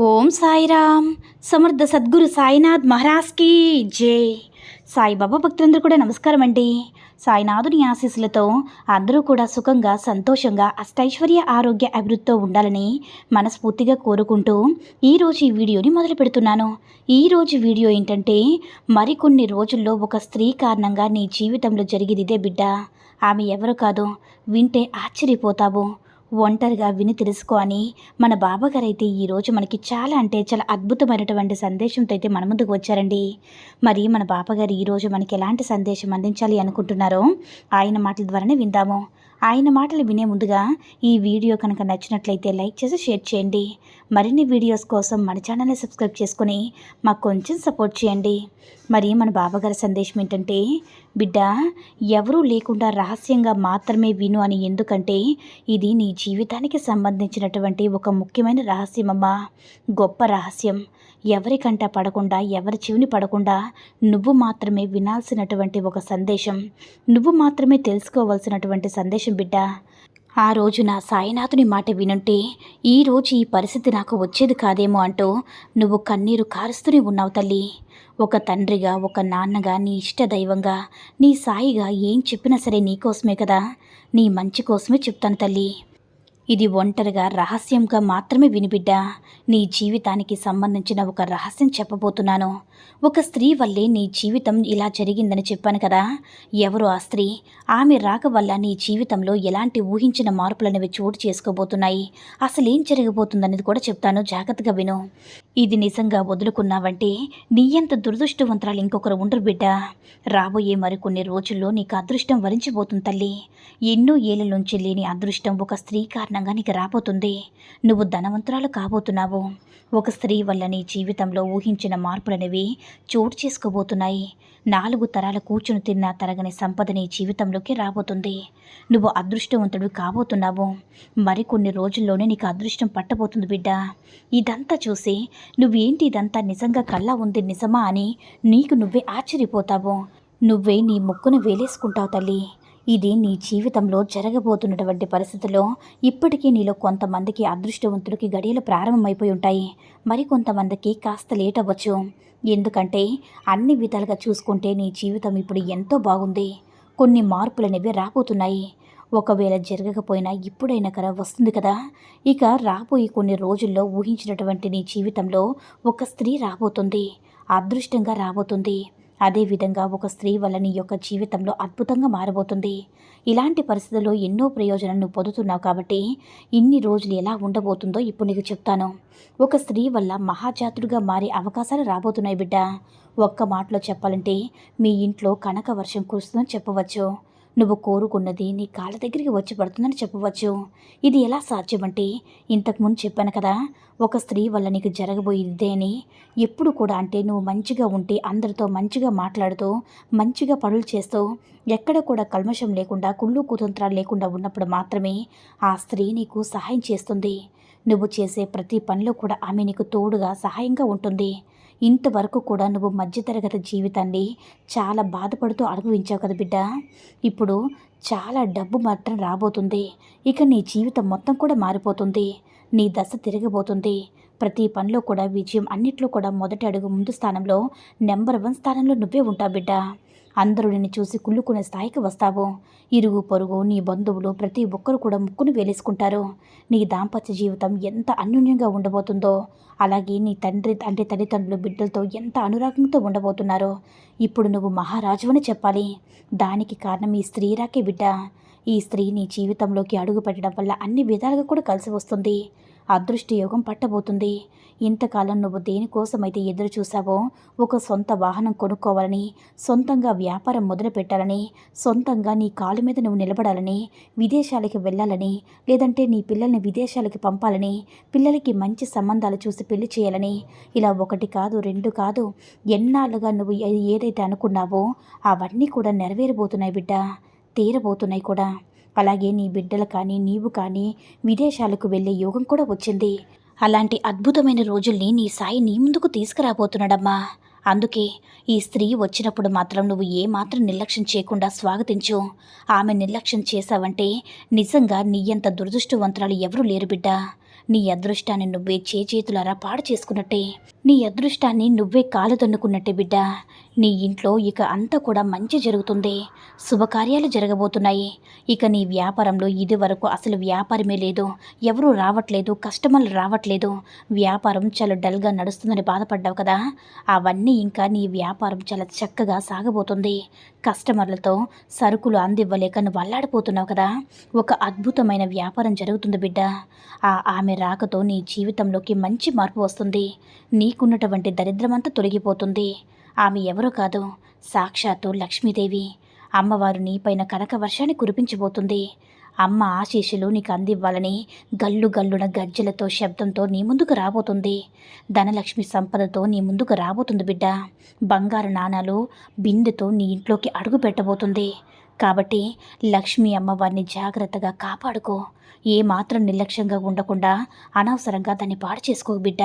ఓం సాయిరామ్. సమర్థ సద్గురు సాయినాథ్ మహారాజ్కి జై. సాయిబాబా భక్తులందరూ కూడా నమస్కారం అండి. సాయినాథుని ఆశీస్సులతో అందరూ కూడా సుఖంగా సంతోషంగా అష్టైశ్వర్య ఆరోగ్య అభివృద్ధితో ఉండాలని మనస్ఫూర్తిగా కోరుకుంటూ ఈరోజు ఈ వీడియోని మొదలు పెడుతున్నాను. ఈరోజు వీడియో ఏంటంటే మరికొన్ని రోజుల్లో ఒక స్త్రీ కారణంగా నీ జీవితంలో జరిగిదిదే బిడ్డ. ఆమె ఎవరు కాదు? వింటే ఆశ్చర్యపోతావు. ఒంటరిగా విని తెలుసుకో అని మన బాబాగారు అయితే ఈరోజు మనకి చాలా అంటే చాలా అద్భుతమైనటువంటి సందేశంతో అయితే మన ముందుకు వచ్చారండి. మరి మన బాబాగారు ఈరోజు మనకి ఎలాంటి సందేశం అందించాలి అనుకుంటున్నారో ఆయన మాటల ద్వారానే విందాము. ఆయన మాటలు వినే ముందుగా ఈ వీడియో కనుక నచ్చినట్లయితే లైక్ చేసి షేర్ చేయండి. మరిన్ని వీడియోస్ కోసం మన ఛానల్ని సబ్స్క్రైబ్ చేసుకుని మాకు కొంచెం సపోర్ట్ చేయండి. మరి మన బాబాగారి సందేశం ఏంటంటే బిడ్డ ఎవరూ లేకుండా రహస్యంగా మాత్రమే విను అని ఎందుకంటే ఇది నీ జీవితానికి సంబంధించినటువంటి ఒక ముఖ్యమైన రహస్యమమ్మా. గొప్ప రహస్యం. ఎవరికంట పడకుండా ఎవరి చెవిని పడకుండా నువ్వు మాత్రమే వినాల్సినటువంటి ఒక సందేశం. నువ్వు మాత్రమే తెలుసుకోవాల్సినటువంటి సందేశం బిడ్డ. ఆ రోజు నా సాయినాథుని మాట వినుంటే ఈ రోజు ఈ పరిస్థితి నాకు వచ్చేది కాదేమో అంటూ నువ్వు కన్నీరు కారుస్తూనే ఉన్నావు తల్లి. ఒక తండ్రిగా ఒక నాన్నగా నీ ఇష్ట దైవంగా నీ సాయిగా ఏం చెప్పినా సరే నీకోసమే కదా. నీ మంచి కోసమే చెప్తాను తల్లి. ఇది ఒంటరిగా రహస్యంగా మాత్రమే వినిబిడ్డా నీ జీవితానికి సంబంధించిన ఒక రహస్యం చెప్పబోతున్నాను. ఒక స్త్రీ వల్లే నీ జీవితం ఇలా జరిగిందని చెప్పాను కదా. ఎవరు ఆ స్త్రీ? ఆమె రాక వల్ల నీ జీవితంలో ఎలాంటి ఊహించిన మార్పులనేవి చోటు చేసుకోబోతున్నాయి. అసలేం జరగబోతుందనేది కూడా చెప్తాను. జాగ్రత్తగా విను. ఇది నిజంగా వదులుకున్నావంటే నీ అంత దురదృష్టవంతరాలు ఇంకొకరు ఉండరు బిడ్డ. రాబోయే మరికొన్ని రోజుల్లో నీకు అదృష్టం వరించబోతుంది తల్లి. ఎన్నో ఏళ్ళ నుంచి లేని అదృష్టం ఒక స్త్రీ కారణంగా నీకు రాబోతుంది. నువ్వు ధనవంతురాలు కాబోతున్నావు. ఒక స్త్రీ వల్ల నీ జీవితంలో ఊహించిన మార్పులనేవి చోటు చేసుకోబోతున్నాయి. నాలుగు తరాల కూర్చుని తిన్న తరగని సంపద నీ జీవితంలోకి రాబోతుంది. నువ్వు అదృష్టవంతుడు కాబోతున్నావు. మరికొన్ని రోజుల్లోనే నీకు అదృష్టం పట్టబోతుంది బిడ్డ. ఇదంతా చూసి నువ్వేంటి ఇదంతా నిజంగా కళ్ళ ఉంది నిజమా అని నీకు నువ్వే ఆశ్చర్యపోతావు? నువ్వే నీ ముక్కును వేలేసుకుంటావు తల్లి. ఇది నీ జీవితంలో జరగబోతున్నటువంటి పరిస్థితుల్లో ఇప్పటికీ నీలో కొంతమందికి అదృష్టవంతుడికి గడియలు ప్రారంభమైపోయి ఉంటాయి. మరికొంతమందికి కాస్త లేట్ అవ్వచ్చు. ఎందుకంటే అన్ని విధాలుగా చూసుకుంటే నీ జీవితం ఇప్పుడు ఎంతో బాగుంది. కొన్ని మార్పులనేవి రాబోతున్నాయి. ఒకవేళ జరగకపోయినా ఇప్పుడైనా కదా వస్తుంది కదా. ఇక రాబోయే కొన్ని రోజుల్లో ఊహించినటువంటి నీ జీవితంలో ఒక స్త్రీ రాబోతుంది. అదృష్టంగా రాబోతుంది. అదేవిధంగా ఒక స్త్రీ వల్ల నీ యొక్క జీవితంలో అద్భుతంగా మారబోతుంది. ఇలాంటి పరిస్థితుల్లో ఎన్నో ప్రయోజనాలు నువ్వు పొందుతున్నావు కాబట్టి ఇన్ని రోజులు ఎలా ఉండబోతుందో ఇప్పుడు నీకు చెప్తాను. ఒక స్త్రీ వల్ల మహాజాతుడుగా మారే అవకాశాలు రాబోతున్నాయి బిడ్డ. ఒక్క మాటలో చెప్పాలంటే మీ ఇంట్లో కనక వర్షం కురుస్తుందని చెప్పవచ్చు. నువ్వు కోరుకున్నది నీ కాళ్ళ దగ్గరికి వచ్చి పడుతుందని చెప్పవచ్చు. ఇది ఎలా సాధ్యమంటే ఇంతకుముందు చెప్పాను కదా ఒక స్త్రీ వల్ల నీకు జరగబోయేదే అని. ఎప్పుడు కూడా అంటే నువ్వు మంచిగా ఉంటే అందరితో మంచిగా మాట్లాడుతూ మంచిగా పనులు చేస్తూ ఎక్కడ కూడా కల్మషం లేకుండా కుళ్ళు కుతంత్రాలు లేకుండా ఉన్నప్పుడు మాత్రమే ఆ స్త్రీ నీకు సహాయం చేస్తుంది. నువ్వు చేసే ప్రతి పనిలో కూడా ఆమె నీకు తోడుగా సహాయంగా ఉంటుంది. ఇంతవరకు కూడా నువ్వు మధ్యతరగతి జీవితాన్ని చాలా బాధపడుతూ అనుభవించావు కదా బిడ్డ. ఇప్పుడు చాలా డబ్బు మాత్రం రాబోతుంది. ఇక నీ జీవితం మొత్తం కూడా మారిపోతుంది. నీ దశ తిరగబోతుంది. ప్రతి పనిలో కూడా విజయం అన్నిట్లో కూడా మొదటి అడుగు ముందు స్థానంలో నెంబర్ వన్ స్థానంలో నువ్వే ఉంటావు బిడ్డ. అందరూ నిన్ను చూసి కుళ్ళుకునే స్థాయికి వస్తావు. ఇరుగు పొరుగు నీ బంధువులు ప్రతి ఒక్కరు కూడా ముక్కును వేలేసుకుంటారు. నీ దాంపత్య జీవితం ఎంత అన్యోన్యంగా ఉండబోతుందో అలాగే నీ తండ్రి అంటే తల్లిదండ్రులు బిడ్డలతో ఎంత అనురాగంతో ఉండబోతున్నారో ఇప్పుడు నువ్వు మహారాజు అని చెప్పాలి. దానికి కారణం ఈ స్త్రీరాకే బిడ్డ. ఈ స్త్రీ నీ జీవితంలోకి అడుగు పెట్టడం వల్ల అన్ని విధాలుగా కూడా కలిసి వస్తుంది. అదృష్టయోగం పట్టబోతుంది. ఇంతకాలం నువ్వు దేనికోసమైతే ఎదురు చూసావో ఒక సొంత వాహనం కొనుక్కోవాలని సొంతంగా వ్యాపారం మొదలుపెట్టాలని సొంతంగా నీ కాలు మీద నువ్వు నిలబడాలని విదేశాలకి వెళ్ళాలని లేదంటే నీ పిల్లల్ని విదేశాలకి పంపాలని పిల్లలకి మంచి సంబంధాలు చూసి పెళ్ళి చేయాలని ఇలా ఒకటి కాదు రెండు కాదు ఎన్నాళ్ళుగా నువ్వు ఏదైతే అనుకున్నావో అవన్నీ కూడా నెరవేరబోతున్నాయి బిడ్డ తీరబోతున్నాయి కూడా. అలాగే నీ బిడ్డలు కానీ నీవు కానీ విదేశాలకు వెళ్ళే యోగం కూడా వచ్చింది. అలాంటి అద్భుతమైన రోజుల్ని నీ సాయి నీ ముందుకు తీసుకురాబోతున్నాడమ్మా. అందుకే ఈ స్త్రీ వచ్చినప్పుడు మాత్రం నువ్వు ఏమాత్రం నిర్లక్ష్యం చేయకుండా స్వాగతించు. ఆమె నిర్లక్ష్యం చేశావంటే నిజంగా నీ అంత దురదృష్టవంతురాలు ఎవరూ లేరు బిడ్డ. నీ అదృష్టాన్ని నువ్వే చేతులారా పాడు చేసుకున్నట్టే. నీ అదృష్టాన్ని నువ్వే కాలుదన్నుకున్నట్టే బిడ్డ. నీ ఇంట్లో ఇక అంతా కూడా మంచి జరుగుతుంది. శుభకార్యాలు జరగబోతున్నాయి. ఇక నీ వ్యాపారంలో ఇది వరకు అసలు వ్యాపారమే లేదు. ఎవరూ రావట్లేదు కస్టమర్లు రావట్లేదు. వ్యాపారం చాలా డల్గా నడుస్తుందని బాధపడ్డావు కదా. అవన్నీ ఇంకా నీ వ్యాపారం చాలా చక్కగా సాగబోతుంది. కస్టమర్లతో సరుకులు అందివ్వలేక నువ్వు అల్లాడిపోతున్నావు కదా. ఒక అద్భుతమైన వ్యాపారం జరుగుతుంది బిడ్డ. ఆ ఆమె ఆమె రాకతో నీ జీవితంలోకి మంచి మార్పు వస్తుంది. నీకున్నటువంటి దరిద్రమంతా తొలగిపోతుంది. ఆమె ఎవరో కాదు సాక్షాత్తు లక్ష్మీదేవి. అమ్మవారు నీపైన కనక వర్షాన్ని కురిపించబోతుంది. అమ్మ ఆశీస్సులు నీకు అందివ్వాలని గల్లు గల్లున గజ్జలతో శబ్దంతో నీ ముందుకు రాబోతుంది. ధనలక్ష్మి సంపదతో నీ ముందుకు రాబోతుంది బిడ్డ. బంగారు నాణాలు బిందెతో నీ ఇంట్లోకి అడుగు పెట్టబోతుంది. కాబట్టి లక్ష్మీ అమ్మవారిని జాగ్రత్తగా కాపాడుకో. ఏ మాత్రం నిర్లక్ష్యంగా ఉండకుండా అనవసరంగా దాన్ని పాడు చేసుకో బిడ్డ.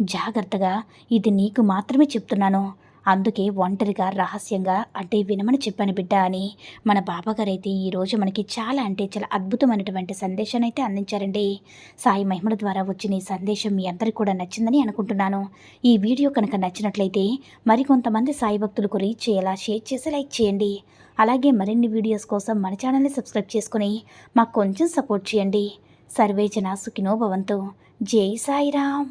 జాగ్రత్తగా ఇది నీకు మాత్రమే చెప్తున్నాను. అందుకే ఒంటరిగా రహస్యంగా అంటే వినమని చెప్పాను బిడ్డ అని. మన బాబాగారు అయితే ఈరోజు మనకి చాలా అంటే చాలా అద్భుతమైనటువంటి సందేశాన్ని అయితే అందించారండి. సాయి మహిమల ద్వారా వచ్చిన ఈ సందేశం మీ అందరికీ కూడా నచ్చిందని అనుకుంటున్నాను. ఈ వీడియో కనుక నచ్చినట్లయితే మరికొంతమంది సాయి భక్తులకు రీచ్ చేయాలా షేర్ చేసి లైక్ చేయండి. అలాగే మరిన్ని వీడియోస్ కోసం మన ఛానల్ని సబ్స్క్రైబ్ చేసుకుని మాకు కొంచెం సపోర్ట్ చేయండి. సర్వేజన సుఖినో భవంతు. జై సాయిరామ్.